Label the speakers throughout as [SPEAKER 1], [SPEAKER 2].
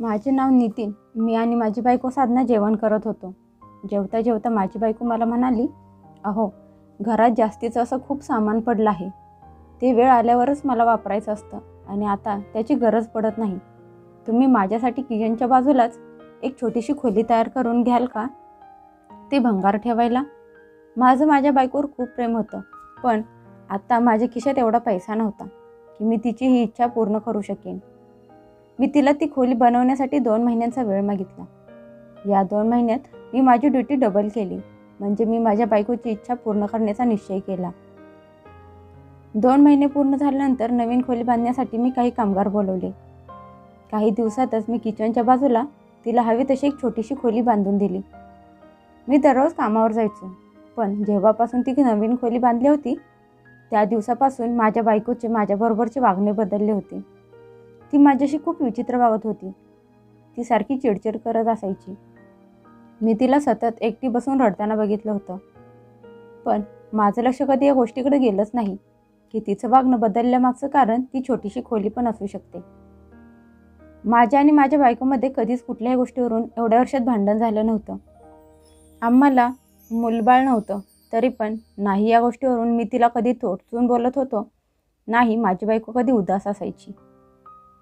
[SPEAKER 1] माझे नाव नितीन. मी आणि माझी बायको साधना जेवण करत होतो. जेवता जेवता माझी बायको मला म्हणाली अहो घरात जास्तीचं असं खूप सामान पडलं आहे. ते वेळ आल्यावरच मला वापरायचं असतं आणि आता त्याची गरज पडत नाही. तुम्ही माझ्यासाठी किचनच्या बाजूलाच एक छोटीशी खोली तयार करून घ्याल का? ते भंगार ठेवायला. माझं माझ्या बायकोवर खूप प्रेम होतं पण आत्ता माझ्या खिशात एवढा पैसा नव्हता की मी तिची ही इच्छा पूर्ण करू शकेन. मी तिला ती खोली बनवण्यासाठी दोन महिन्यांचा वेळ मागितला. या दोन महिन्यात मी माझी ड्युटी डबल केली. म्हणजे मी माझ्या बायकोची इच्छा पूर्ण करण्याचा निश्चय केला. दोन महिने पूर्ण झाल्यानंतर नवीन खोली बांधण्यासाठी मी काही कामगार बोलवले. काही दिवसातच मी किचनच्या बाजूला तिला हवी तशी एक छोटीशी खोली बांधून दिली. मी दररोज कामावर जायचो. पण जेव्हापासून ती नवीन खोली बांधली होती त्या दिवसापासून माझ्या बायकोचे माझ्याबरोबरचे वागणे बदलले होते. ती माझ्याशी खूप विचित्र वागत होती. ती सारखी चिडचिड करत असायची. मी तिला सतत एकटी बसून रडताना बघितलं होतं. पण माझं लक्ष कधी या गोष्टीकडे गेलंच नाही की तिचं वागणं बदलल्यामागचं कारण ती छोटीशी खोली पण असू शकते. माझ्या आणि माझ्या बायकोमध्ये कधीच कुठल्याही गोष्टीवरून एवढ्या वर्षात भांडण झालं नव्हतं. आम्हाला मुलबाळ नव्हतं तरी पण नाही या गोष्टीवरून मी तिला कधी थोडचून बोलत होतो नाही माझी बायको कधी उदास असायची.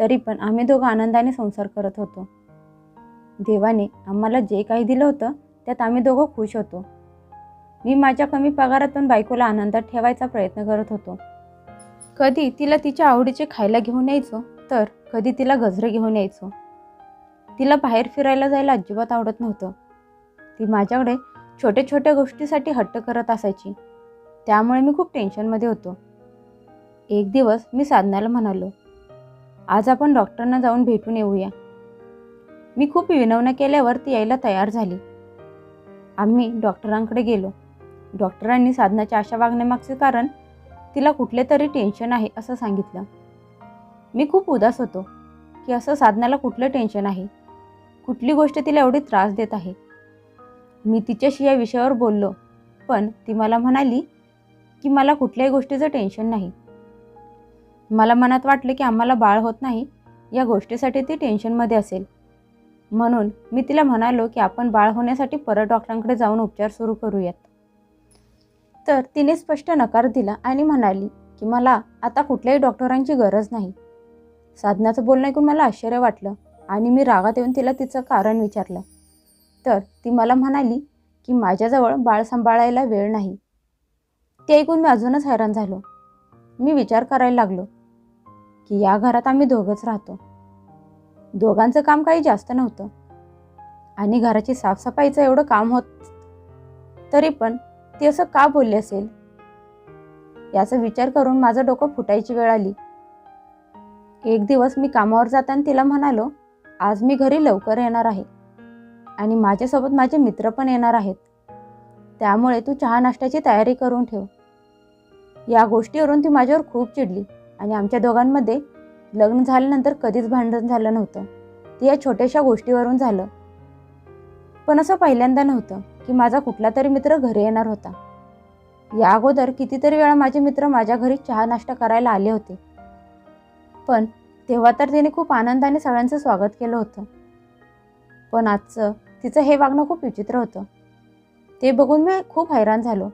[SPEAKER 1] तरी पण आम्ही दोघं आनंदाने संसार करत होतो. देवाने आम्हाला जे काही दिलं होतं त्यात आम्ही दोघं खुश होतो. मी माझ्या कमी पगारातून बायकोला आनंदात ठेवायचा प्रयत्न करत होतो. कधी तिला तिच्या आवडीचे खायला घेऊन यायचो तर कधी तिला गजरे घेऊन यायचो. तिला बाहेर फिरायला जायला अजिबात आवडत नव्हतं. ती माझ्याकडे छोट्या छोट्या गोष्टीसाठी हट्ट करत असायची. त्यामुळे मी खूप टेन्शनमध्ये होतो. एक दिवस मी साधनाला म्हणालो आज आपण डॉक्टरांना जाऊन भेटून येऊया. मी खूप विनवण्या केल्यावर ती यायला तयार झाली. आम्ही डॉक्टरांकडे गेलो. डॉक्टरांनी साधनाच्या आशा वागण्यामागचे कारण तिला कुठले तरी टेन्शन आहे असं सांगितलं. मी खूप उदास होतो की असं साधनाला कुठलं टेन्शन आहे? कुठली गोष्ट तिला एवढी त्रास देत आहे? मी तिच्याशी या विषयावर बोललो पण ती मला म्हणाली की मला कुठल्याही गोष्टीचं टेन्शन नाही. मला मनात वाटलं की आम्हाला बाळ होत नाही या गोष्टीसाठी ती टेन्शनमध्ये असेल. म्हणून मी तिला म्हणालो की आपण बाळ होण्यासाठी परत डॉक्टरांकडे जाऊन उपचार सुरू करूयात. तर तिने स्पष्ट नकार दिला आणि म्हणाली की मला आता कुठल्याही डॉक्टरांची गरज नाही. साधनाचं बोलणं ऐकून मला आश्चर्य वाटलं आणि मी रागात येऊन तिला तिचं कारण विचारलं. तर ती मला म्हणाली की माझ्याजवळ बाळ सांभाळायला वेळ नाही. ते ऐकून मी अजूनच हैराण झालो. मी विचार करायला लागलो. की या घरात आम्ही दोघंच राहतो. दोघांचं काम काही जास्त नव्हतं. आणि घराची साफसफाईचं एवढं काम होत तरी पण ती असं का बोलली असेल? याचा विचार करून माझं डोकं फुटायची वेळ आली. एक दिवस मी कामावर जाताना तिला म्हणालो आज मी घरी लवकर येणार आहे. आणि माझ्यासोबत माझे मित्र पण येणार आहेत. त्यामुळे तू चहा नाश्त्याची तयारी करून ठेव. या गोष्टीवरून ती माझ्यावर खूप चिडली. आणि आमच्या दोघांमध्ये लग्न झाल्यानंतर कधीच भांडण झालं नव्हतं. ते या छोट्याशा गोष्टीवरून झालं. पण असं पहिल्यांदा नव्हतं की माझा कुठला तरी मित्र घरी येणार होता. या अगोदर कितीतरी वेळा माझे मित्र माझ्या घरी चहा नाश्ता करायला आले होते. पण तेव्हा तर तिने खूप आनंदाने सगळ्यांचं स्वागत केलं होतं. पण आजचं तिचं हे वागणं खूप विचित्र होतं. ते बघून मी खूप हैराण झालो.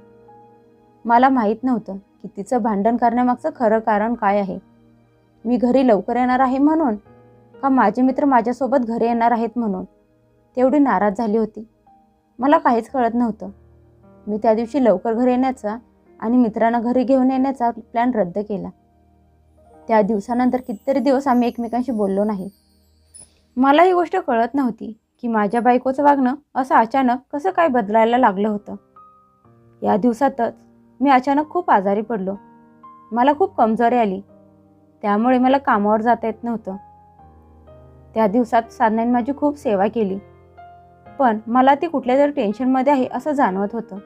[SPEAKER 1] मला माहीत नव्हतं की तिचं भांडण करण्यामागचं खरं कारण काय आहे? मी घरी लवकर येणार आहे म्हणून? का माझे मित्र माझ्यासोबत घरी येणार आहेत म्हणून? तेवढी नाराज झाली होती. मला काहीच कळत नव्हतं. मी त्या दिवशी लवकर घरी येण्याचा आणि मित्रांना घरी घेऊन येण्याचा प्लॅन रद्द केला. त्या दिवसानंतर कितीतरी दिवस आम्ही एकमेकांशी बोललो नाही. मला ही गोष्ट कळत नव्हती की माझ्या बायकोचं वागणं असं अचानक कसं काय बदलायला लागलं होतं? या दिवसातच मी अचानक खूप आजारी पडलो. मला खूप कमजोरी आली. त्यामुळे मला कामावर जाता येत नव्हतं. त्या दिवसात साधनाने माझी खूप सेवा केली. पण मला ती कुठल्या तरी टेन्शनमध्ये आहे असं जाणवत होतं.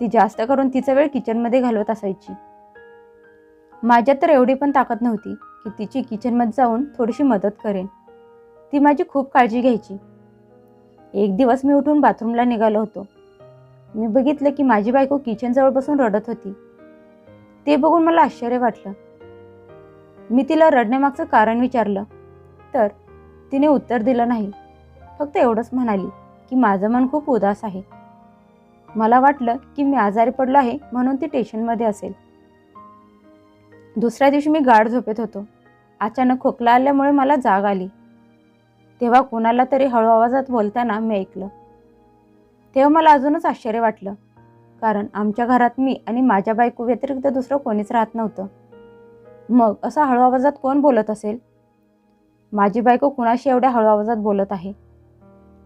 [SPEAKER 1] ती जास्त करून तिचा वेळ किचनमध्ये घालवत असायची. माझ्यात तर एवढी पण ताकद नव्हती की तिची किचनमध्ये जाऊन थोडीशी मदत करेन. ती माझी खूप काळजी घ्यायची. एक दिवस मी उठून बाथरूमला निघालो होतो. मी बघितलं की माझी बायको किचनजवळ बसून रडत होती. ते बघून मला आश्चर्य वाटलं. मी तिला रडण्यामागचं कारण विचारलं तर तिने उत्तर दिलं नाही. फक्त एवढंच म्हणाली की माझं मन खूप उदास आहे. मला वाटलं की मी आजारी पडलो आहे म्हणून ती टेशनमध्ये असेल. दुसऱ्या दिवशी मी गाढ झोपेत होतो. अचानक खोकला आल्यामुळे मला जाग आली. तेव्हा कोणाला तरी हळू आवाजात बोलताना मी ऐकलं. तेव्हा मला अजूनच आश्चर्य वाटलं. कारण आमच्या घरात मी आणि माझ्या बायको व्यतिरिक्त दुसरं कोणीच राहत नव्हतं. मग असा हळू आवाजात कोण बोलत असेल? माझी बायको कुणाशी एवढ्या हळू आवाजात बोलत आहे?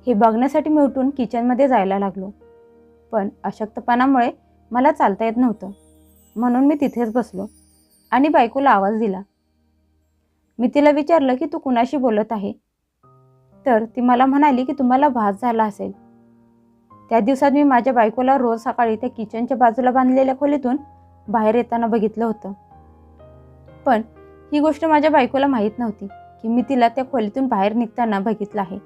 [SPEAKER 1] हे बघण्यासाठी मी उठून किचनमध्ये जायला लागलो. पण अशक्तपणामुळे मला चालता येत नव्हतं. म्हणून मी तिथेच बसलो आणि बायकोला आवाज दिला. मी तिला विचारलं की तू कुणाशी बोलत आहे? तर ती मला म्हणाली की तुम्हाला भास झाला असेल. त्या दिवसात मी माझ्या बायकोला रोज सकाळी त्या किचनच्या बाजूला बांधलेल्या खोलीतून बाहेर येताना बघितलं होतं. पण ही गोष्ट माझ्या बायकोला माहीत नव्हती की मी तिला त्या खोलीतून बाहेर निघताना बघितलं आहे.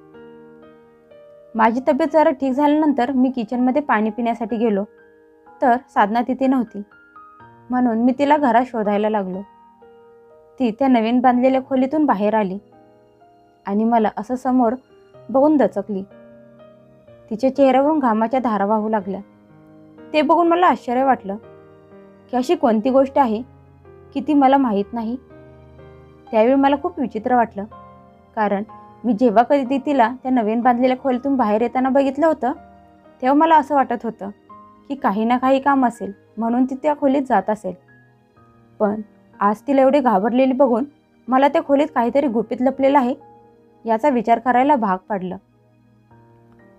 [SPEAKER 1] माझी तब्येत जरा ठीक झाल्यानंतर मी किचनमध्ये पाणी पिण्यासाठी गेलो तर साधना तिथे नव्हती. म्हणून मी तिला घरात शोधायला लागलो. ती त्या नवीन बांधलेल्या खोलीतून बाहेर आली आणि मला असं समोर बघून दचकली. तिच्या चेहऱ्यावरून घामाच्या धारा वाहू लागल्या. ते बघून मला आश्चर्य वाटलं की अशी कोणती गोष्ट आहे की ती मला माहीत नाही. त्यावेळी मला खूप विचित्र वाटलं. कारण मी जेव्हा कधी तिला त्या नवीन बांधलेल्या खोलीतून बाहेर येताना बघितलं होतं तेव्हा मला असं वाटत होतं की काही ना काही काम असेल म्हणून ती त्या खोलीत जात असेल. पण आज तिला एवढी घाबरलेली बघून मला त्या खोलीत काहीतरी गुपित लपलेलं आहे याचा विचार करायला भाग पाडलं.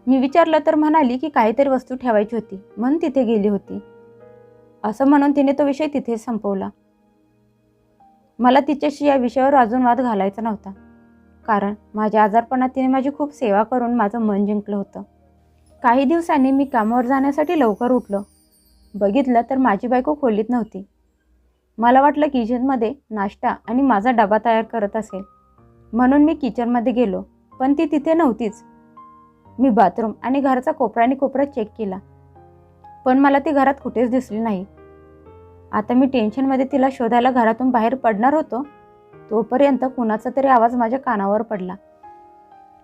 [SPEAKER 1] मी विचारलं तर म्हणाली की काहीतरी वस्तू ठेवायची होती. म्हणून तिथे गेली होती. असं म्हणून तिने तो विषय तिथेच संपवला. मला तिच्याशी या विषयावर अजून वाद घालायचा नव्हता. कारण माझ्या आजारपणात तिने माझी खूप सेवा करून माझं मन जिंकलं होतं. काही दिवसांनी मी कामावर जाण्यासाठी लवकर उठलो. बघितलं तर माझी बायको खोलीत नव्हती. मला वाटलं किचनमध्ये नाश्ता आणि माझा डबा तयार करत असेल. म्हणून मी किचनमध्ये गेलो पण ती तिथे नव्हतीच. मी बाथरूम आणि घराचा कोपरा आणि कोपरा चेक केला. पण मला ती घरात कुठेच दिसली नाही. आता मी टेन्शनमध्ये तिला शोधायला घरातून बाहेर पडणार होतो तोपर्यंत कुणाचा तरी आवाज माझ्या कानावर पडला.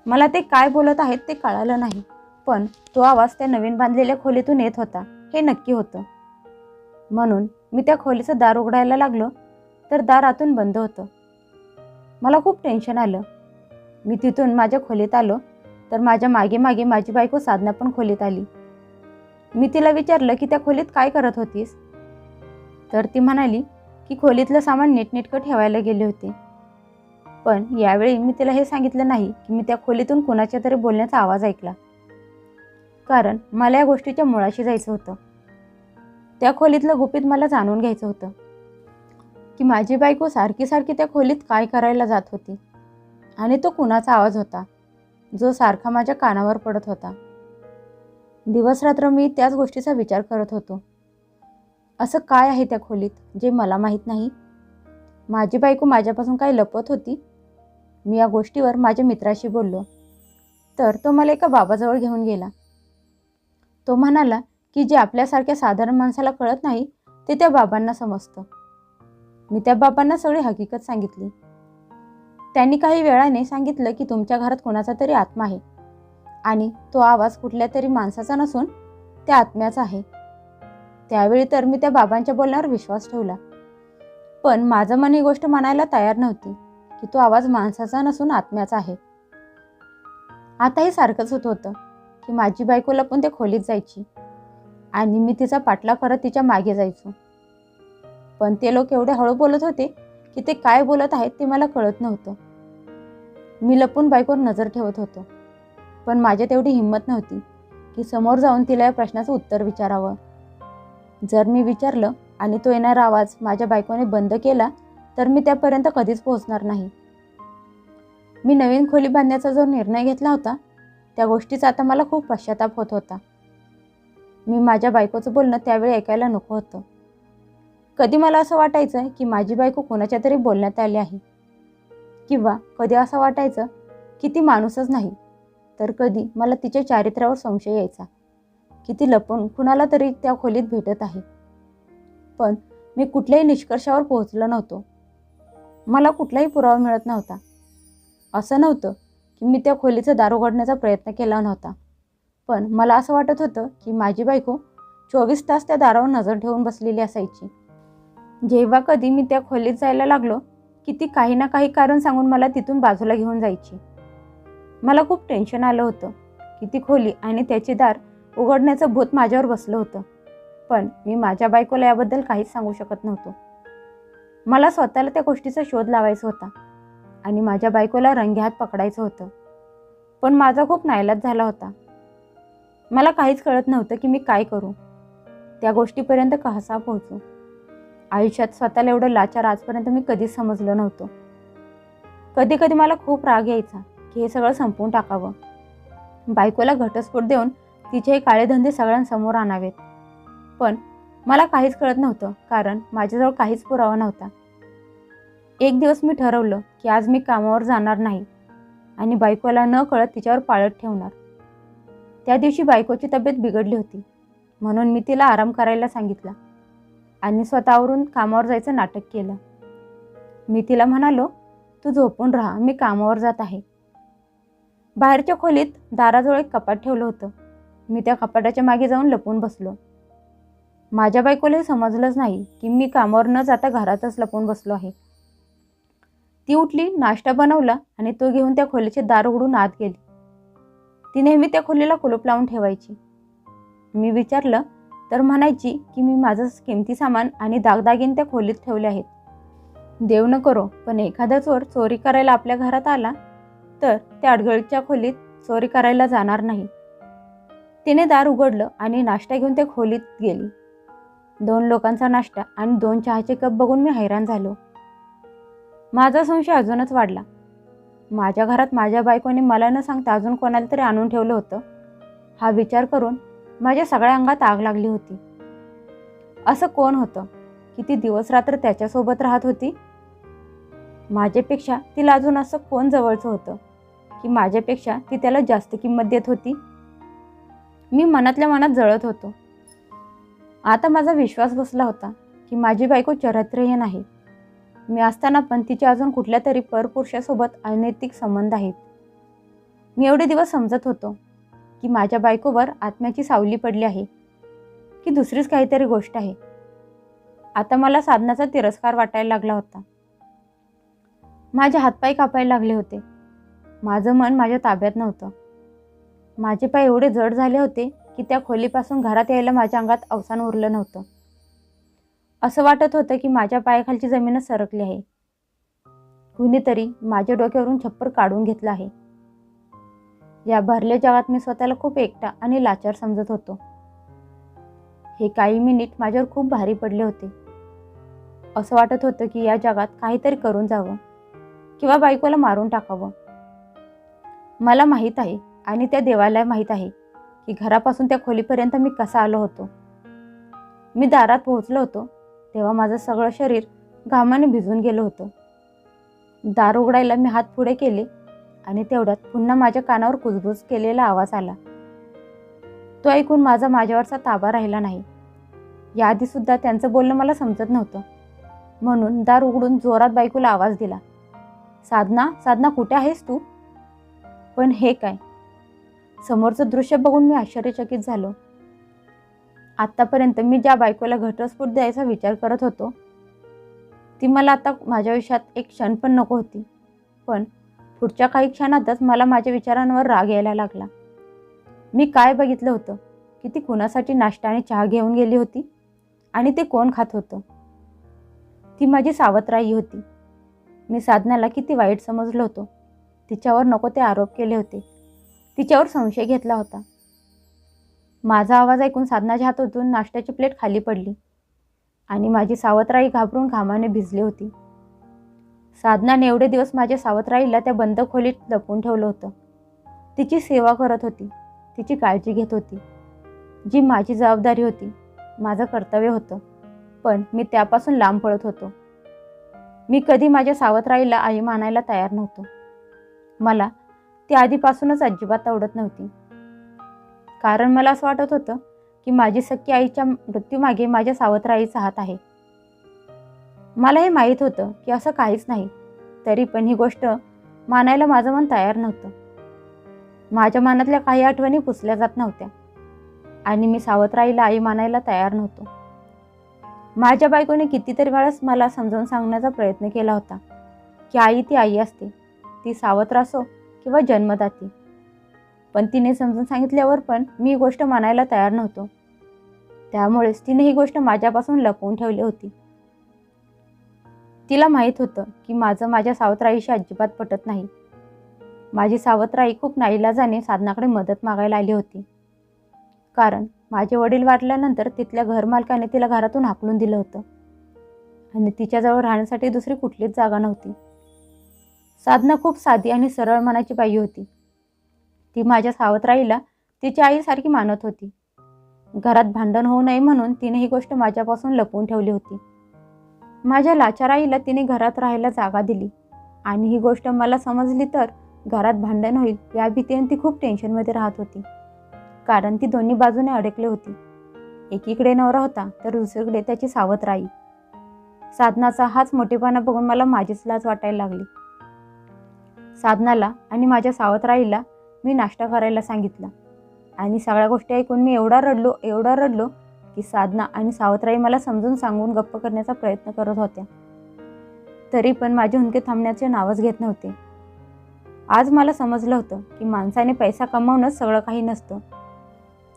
[SPEAKER 1] मला ते काय बोलत आहेत ते कळालं नाही पण तो आवाज त्या नवीन बांधलेल्या खोलीतून येत होता हे नक्की होतं. म्हणून मी त्या खोलीचं दार उघडायला लागलो तर दार आतून बंद होतं. मला खूप टेन्शन आलं. मी तिथून माझ्या खोलीत आलो तर माझ्या मागे मागे माझी बायको साधना पण खोलीत आली. मी तिला विचारलं की त्या खोलीत काय करत होतीस? तर ती म्हणाली की खोलीतलं सामान नीटनेटकं ठेवायला गेले होते. पण यावेळी मी तिला हे सांगितलं नाही की मी त्या खोलीतून कुणाच्या तरी बोलण्याचा आवाज ऐकला. कारण मला या गोष्टीच्या मुळाशी जायचं होतं. त्या खोलीतलं गुपित मला जाणून घ्यायचं होतं की माझी बायको सारखी सारखी त्या खोलीत काय करायला जात होती आणि तो कुणाचा आवाज होता. जो सारखा माझ्या कानावर पडत होता. दिवसरात्र मी त्याच गोष्टीचा विचार करत होतो. असं काय आहे त्या खोलीत जे मला माहीत नाही? माझी बायको माझ्यापासून काय लपत होती? मी या गोष्टीवर माझ्या मित्राशी बोललो. तर तो मला एका बाबाजवळ घेऊन गेला. तो म्हणाला की जे आपल्यासारख्या साधारण माणसाला कळत नाही ते त्या बाबांना समजतं. मी त्या बाबांना सगळी हकीकत सांगितली. त्यांनी काही वेळाने सांगितलं की तुमच्या घरात कोणाचा तरी आत्मा आहे. आणि तो आवाज कुठल्या तरी माणसाचा नसून त्या आत्म्याचा आहे. त्यावेळी तर मी त्या बाबांच्या बोलण्यावर विश्वास ठेवला. पण माझं मन ही गोष्ट म्हणायला तयार नव्हती की तो आवाज माणसाचा नसून आत्म्याचा आहे. आताही सारखंच होत होतं की माझी बायको लपून ते खोलीत जायची आणि मी तिचा पाठला करत तिच्यामागे जायचो. पण ते लोक एवढे हळू बोलत होते की ते काय बोलत आहेत ते मला कळत नव्हतं. मी लपून बायकोवर नजर ठेवत होतो. पण माझ्या तेवढी हिंमत नव्हती की समोर जाऊन तिला या प्रश्नाचं उत्तर विचारावं. जर मी विचारलं आणि तो येणारा आवाज माझ्या बायकोने बंद केला तर मी त्यापर्यंत कधीच पोहोचणार नाही. मी नवीन खोली बांधण्याचा जो निर्णय घेतला होता त्या गोष्टीचा आता मला खूप पश्चाताप होत होता. मी माझ्या बायकोचं बोलणं त्यावेळी ऐकायला नको होतं. कधी मला असं वाटायचं की माझी बायको कोणाच्या तरी बोलण्यात आली आहे? किंवा कधी असं वाटायचं की ती माणूसच नाही? तर कधी मला तिच्या चारित्र्यावर संशय यायचा की ती लपून कुणाला तरी त्या खोलीत भेटत आहे. पण मी कुठल्याही निष्कर्षावर पोहोचलो नव्हतो. मला कुठलाही पुरावा मिळत नव्हता. असं नव्हतं की मी त्या खोलीचं दार उघडण्याचा प्रयत्न केला नव्हता. पण मला असं वाटत होतं की माझी बायको चोवीस तास त्या दारावर नजर ठेवून बसलेली असायची. जेव्हा कधी मी त्या खोलीत जायला लागलो की ती काही ना काही कारण सांगून मला तिथून बाजूला घेऊन जायची. मला खूप टेन्शन आलं होतं की ती खोली आणि त्याचे दार उघडण्याचं भूत माझ्यावर बसलं होतं. पण मी माझ्या बायकोला याबद्दल काहीच सांगू शकत नव्हतो. मला स्वतःला त्या गोष्टीचा शोध लावायचा होता आणि माझ्या बायकोला रंगेहात पकडायचं होतं. पण माझा खूप नाईलाज झाला होता. मला काहीच कळत नव्हतं की मी काय करू. त्या गोष्टीपर्यंत कसा पोहोचू? आयुष्यात स्वतःला एवढं लाचार आजपर्यंत मी कधीच समजलं नव्हतं. कधी कधी मला खूप राग यायचा की हे सगळं संपवून टाकावं. बायकोला घटस्फोट देऊन तिचे हे काळे धंदे सगळ्यांसमोर आणावेत. पण मला काहीच कळत नव्हतं कारण माझ्याजवळ काहीच पुरावा नव्हता. एक दिवस मी ठरवलं की आज मी कामावर जाणार नाही आणि बायकोला न कळत तिच्यावर पाळत ठेवणार. त्या दिवशी बायकोची तब्येत बिघडली होती म्हणून मी तिला आराम करायला सांगितला. आणि स्वतःवरून कामावर जायचं नाटक केलं. मी तिला म्हणालो तू झोपून राहा मी कामावर जात आहे. बाहेरच्या खोलीत दाराजवळ एक कपाट ठेवलं होतं. मी त्या कपाटाच्या मागे जाऊन लपून बसलो. माझ्या बायकोला हे समजलंच नाही की मी कामावर न जाता घरातच लपून बसलो आहे. ती उठली नाश्ता बनवला आणि तो घेऊन त्या खोलीचे दार उघडून आत गेली. ती नेहमी त्या खोलीला कुलूप लावून ठेवायची. मी विचारलं तर म्हणायची की मी माझं किमती सामान आणि दागदागिन त्या खोलीत ठेवले आहेत. देव न करो पण एखादा चोर चोरी करायला आपल्या घरात आला तर त्या अडगळीच्या खोलीत चोरी करायला जाणार नाही. तिने दार उघडलं आणि नाश्ता घेऊन त्या खोलीत गेली. दोन लोकांचा नाश्ता आणि दोन चहाचे कप बघून मी हैराण झालो. माझा संशय अजूनच वाढला. माझ्या घरात माझ्या बायकोने मला न सांगता अजून कोणाला तरी आणून ठेवलं होतं? हा विचार करून माझ्या सगळ्या अंगात आग लागली होती. असं कोण होतं? की ती दिवस रात्र त्याच्यासोबत राहत होती? माझ्यापेक्षा तिला अजून असं कोण जवळचं होतं? की माझ्यापेक्षा ती त्याला जास्त किंमत देत होती? मी मनातल्या मनात जळत होतो. आता माझा विश्वास बसला होता की माझी बायको चरित्रहीन आहे. मी असताना पण तिचे अजून कुठल्या तरी परपुरुषासोबत अनैतिक संबंध आहेत. मी एवढे दिवस समजत होतो. की माझ्या बायकोवर आत्म्याची सावली पडली आहे की दुसरीच काहीतरी गोष्ट आहे. आता मला साधनाचा तिरस्कार वाटायला लागला होता. माझे हातपाय कापायला लागले होते. माझं मन माझ्या ताब्यात नव्हतं. माझे पाय एवढे जड झाले होते की त्या खोलीपासून घरात यायला माझ्या अंगात अवसान उरलं नव्हतं. असं वाटत होतं की माझ्या पायाखालची जमीनच सरकली आहे. कुणीतरी माझ्या डोक्यावरून छप्पर काढून घेतलं आहे. या भरल्या जगात मी स्वतःला खूप एकटा आणि लाचार समजत होतो. हे काही मिनिट माझ्यावर खूप भारी पडले होते. असं वाटत होतं की या जगात काहीतरी करून जावं किंवा बायकोला मारून टाकावं. मला माहीत आहे आणि त्या देवाला माहीत आहे की घरापासून त्या खोलीपर्यंत मी कसा आलो होतो. मी दारात पोहोचलो होतो तेव्हा माझं सगळं शरीर घामाने भिजून गेलं होतं. दार उघडायला मी हात पुढे केले आणि तेवढ्यात पुन्हा माझ्या कानावर कुजबुज केलेला आवाज आला. तो ऐकून माझा माझ्यावरचा ताबा राहिला नाही. याआधीसुद्धा त्यांचं बोलणं मला समजत नव्हतं. म्हणून दार उघडून जोरात बायकोला आवाज दिला. साधना साधना कुठे आहेस तू? पण हे काय? समोरचं दृश्य बघून मी आश्चर्यचकित झालो. आत्तापर्यंत मी ज्या बायकोला घटस्फोट द्यायचा विचार करत होतो ती मला आता माझ्या आयुष्यात एक क्षण पण नको होती. पण पुढच्या काही क्षणातच मला माझ्या विचारांवर राग यायला लागला. मी काय बघितलं होतं? की ती कुणासाठी नाश्ता आणि चहा घेऊन गेली होती? आणि ते कोण खात होतं? ती माझी सावत्राई होती. मी साधनाला किती वाईट समजलो होतो. तिच्यावर नको ते आरोप केले होते. तिच्यावर संशय घेतला होता. माझा आवाज ऐकून साधनाच्या हातातून नाश्त्याची प्लेट खाली पडली आणि माझी सावत्राई घाबरून घामाने भिजली होती. साधनाने एवढे दिवस माझ्या सावत्राईला त्या बंद खोलीत लपवून ठेवलं होतं. तिची सेवा करत होती. तिची काळजी घेत होती. जी माझी जबाबदारी होती माझं कर्तव्य होतं. पण मी त्यापासून लांब पळत होतो. मी कधी माझ्या सावत्राईला आई मानायला तयार नव्हतो. मला ती आधीपासूनच अजिबात आवडत नव्हती. कारण मला असं वाटत होतं की माझी सख्खी आईच्या मृत्यूमागे माझ्या सावत्राईचा हात आहे. मला हे माहीत होतं की असं काहीच नाही. तरी पण ही गोष्ट मानायला माझं मन तयार नव्हतं. माझ्या मनातल्या काही आठवणी पुसल्या जात नव्हत्या. आणि मी सावत्राईला आई मानायला तयार नव्हतो. माझ्या बायकोने कितीतरी वेळास मला समजावून सांगण्याचा प्रयत्न केला होता की आई ती आई असते. ती सावत्र असो किंवा जन्मदाती. पण तिने समजून सांगितल्यावर पण मी ही गोष्ट मानायला तयार नव्हतो. त्यामुळेच तिने ही गोष्ट माझ्यापासून लपवून ठेवली होती. तिला माहीत होतं की माझं माझ्या सावत्राईशी अजिबात पटत नाही. माझी सावत्राई खूप नाईलाजाने साधनाकडे मदत मागायला आली होती. कारण माझे वडील वाटल्यानंतर तिथल्या घरमालकाने तिला घरातून हाकलून दिलं होतं. आणि तिच्याजवळ राहण्यासाठी दुसरी कुठलीच जागा नव्हती. साधना खूप साधी आणि सरळ मनाची बाई होती. ती माझ्या सावत्राईला तिची आईसारखी मानत होती. घरात भांडण होऊ नये म्हणून तिने ही गोष्ट माझ्यापासून लपवून ठेवली होती. माझ्या लाचार आईला तिने घरात राहायला जागा दिली. आणि ही गोष्ट मला समजली तर घरात भांडण होईल या भीतीने ती खूप टेन्शनमध्ये राहत होती. कारण ती दोन्ही बाजूने अडकली होती. एकीकडे नवरा होता तर दुसरीकडे त्याची सावत राई साधनाचा हाच मोठेपणा बघून मला माझीच लाज वाटायला लागली. साधनाला आणि माझ्या सावतराईला मी नाश्ता करायला सांगितला. आणि सगळ्या गोष्टी ऐकून मी एवढा रडलो एवढा रडलो की साधना आणि सावत्राई मला समजून सांगून गप्प करण्याचा प्रयत्न करत होत्या. तरी पण माझे हुंके थांबण्याचे नावच घेत नव्हते. आज मला समजलं होतं की माणसाने पैसा कमावणंच सगळं काही नसतं.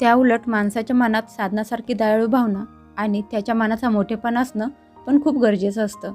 [SPEAKER 1] त्या उलट माणसाच्या मनात साधनासारखी दयाळू भावना आणि त्याच्या मनाचा मोठेपणा असणं पण खूप गरजेचं असतं.